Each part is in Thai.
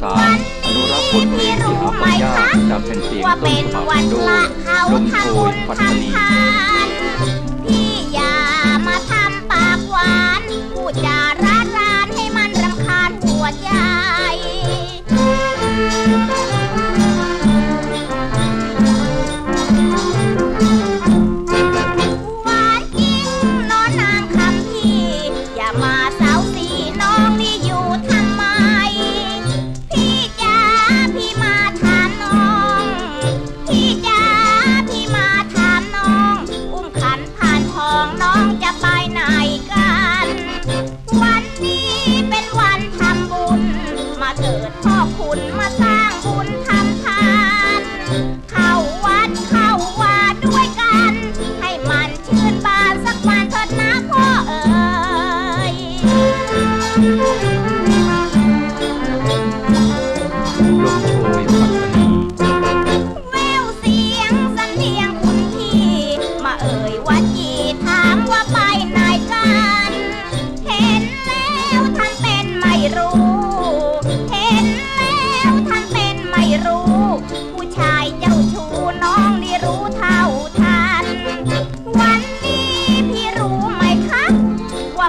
13อนุรักษ์บทเพลงที่หาฟังยากจากแผ่นเสียงต้นฉบับโดยลมโชยปัตตานี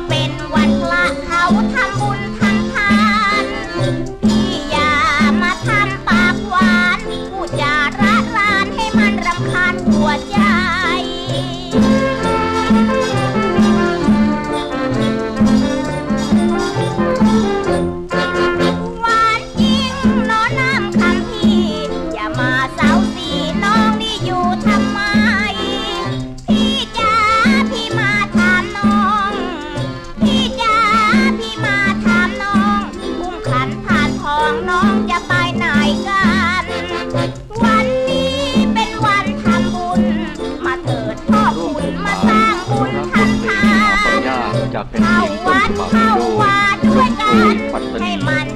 เป็นวันะไปไหนกัน วันนี้เป็นวันทำบุญ มาเกิดพ่อคุณมาสร้างบุญทำทาน จากเป็นเข้าเพีนวัดฉบัเข้าโดยวัด้วยกัคุนให้มัน